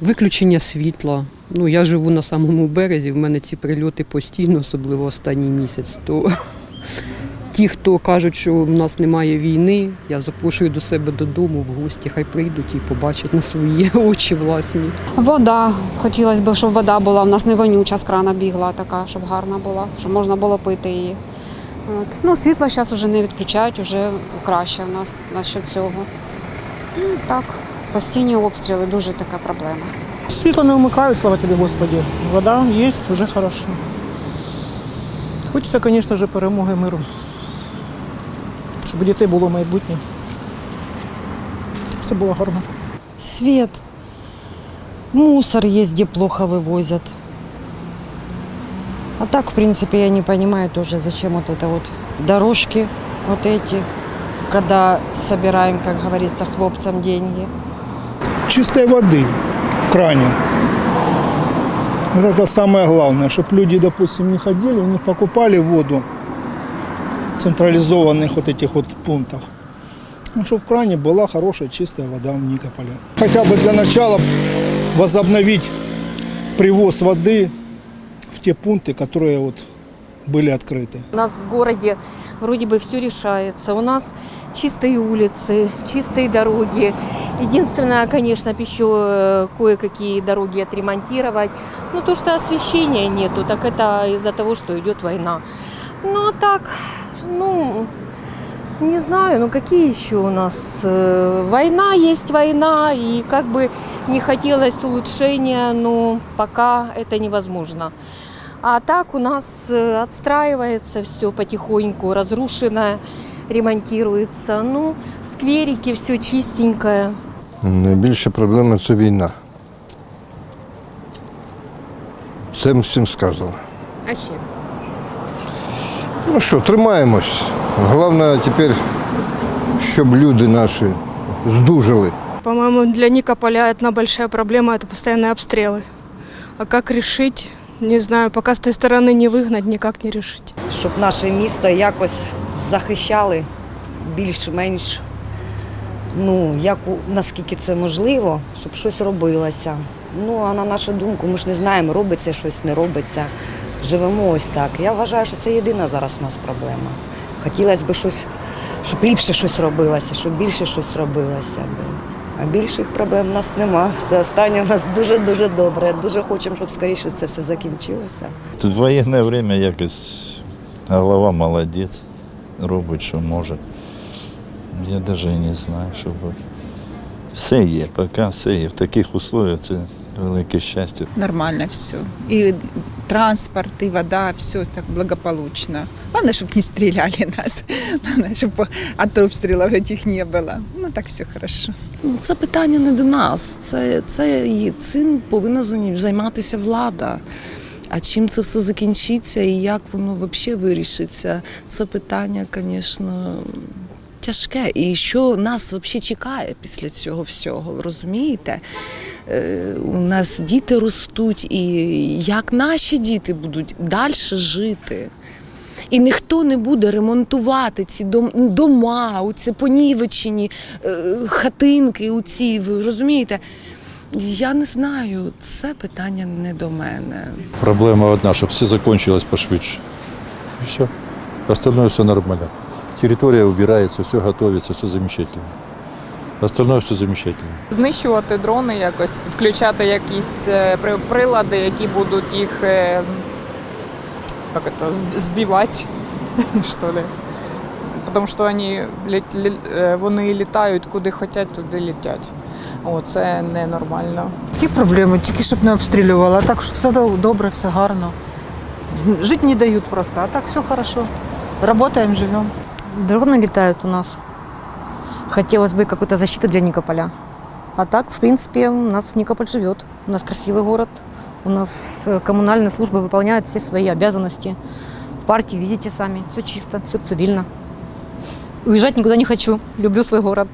Виключення світла. Ну, я живу на самому березі, в мене ці прильоти постійно, особливо останній місяць. То ті, хто кажуть, що в нас немає війни, я запрошую до себе додому в гості, хай прийдуть і побачать на свої очі власні. Вода. Хотілося б, щоб вода була. У нас не вонюча з крана бігла така, щоб гарна була, щоб можна було пити її. От. Ну, світло зараз вже не відключають, вже краще в нас насчет цього. Ну, так, постійні обстріли дуже така проблема. Світло не вмикають, слава тобі, Господі. Вода є, вже хорошо. Хочеться, звісно ж, перемоги миру. Щоб у дітей було майбутнє. Все було гарно. Свет. Мусор есть, где плохо вывозят. А так, в принципе, я не понимаю тоже, зачем вот это вот дорожки вот эти, когда собираем, как говорится, хлопцам деньги. Чистой воды в кране. Вот это самое главное, чтобы люди, допустим, не ходили, не покупали воду в централизованных вот этих вот пунктах. Ну, чтобы в кране была хорошая чистая вода в Никополе. Хотя бы для начала возобновить привоз воды в те пункты, которые вот были открыты. У нас в городе вроде бы все решается. У нас чистые улицы, чистые дороги. Единственное, конечно, еще э, кое-какие дороги отремонтировать. Ну, то, что освещения нету, так это из-за того, что идет война. Ну, а так, ну, не знаю, ну какие еще у нас? э, Война есть война, и как бы не хотелось улучшения, но пока это невозможно. А так у нас э, отстраивается все потихоньку, разрушенное, ремонтируется. Ну, скверики, все чистенькое. Найбільша проблема це війна. Це всім сказано. А ще? Ну що, тримаємось. Головне тепер, щоб люди наші здужали. По-моему, для Никополя одна большая проблема – это постоянные обстрелы. А как решить, не знаю, пока с той стороны не выгнать, никак не решить. щоб наше місто якось захищали більш-менш, ну, як наскільки це можливо, щоб щось робилося. Ну, а на нашу думку, ми ж не знаємо, робиться щось, не робиться. Живемо ось так. Я вважаю, що це єдина зараз у нас проблема. Хотілося б щось, щоб ліпше щось робилося, щоб більше щось робилося. би. А більших проблем в нас нема. Все останнє у нас дуже-дуже добре. Дуже хочемо, щоб скоріше це все закінчилося. Тут воєнне время якось голова молодець, робить, що може. Я навіть не знаю, що. Все є, поки все є. В таких условиях це велике щастя. нормально все. И транспорт, и вода, все так благополучно. Главное, чтобы не стреляли нас, Главное, чтобы от обстрелов этих не было. Ну так все хорошо. Ну, Це питання не до нас. Це, це і цим повинна зані- займатися влада. А чим це все закінчиться і як воно взагалі вирішиться, це питання, звісно, тяжке. І що нас взагалі чекає після цього всього, ви розумієте? Е, У нас діти ростуть, і як наші діти будуть далі жити. І ніхто не буде ремонтувати ці дом- дома, оці понівечені е, хатинки, оці, ви розумієте? Я не знаю, це питання не до мене. Проблема одна, щоб все закінчилось пошвидше. І все. Остальное все нормально. Територія убирається, все готується, все замечательно. Остальное все замечательно. знищувати дрони якось, включати якісь е, прилади, які будуть їх е, это, збивати, що ли. Тому що вони, е, вони літають куди хочуть, туди літять. О, це ненормально. Які проблеми? Тільки щоб не обстрілювали. А так все добре, все гарно. Жити не дають просто, а так все хорошо. Работаем, живем. Дроны летают у нас. Хотелось бы какой-то защиты для Никополя. А так, в принципе, у нас Никополь живет. У нас красивый город. У нас э, коммунальные службы выполняют все свои обязанности. В парке видите сами, все чисто, все цивильно. Уезжать никуда не хочу. Люблю свой город.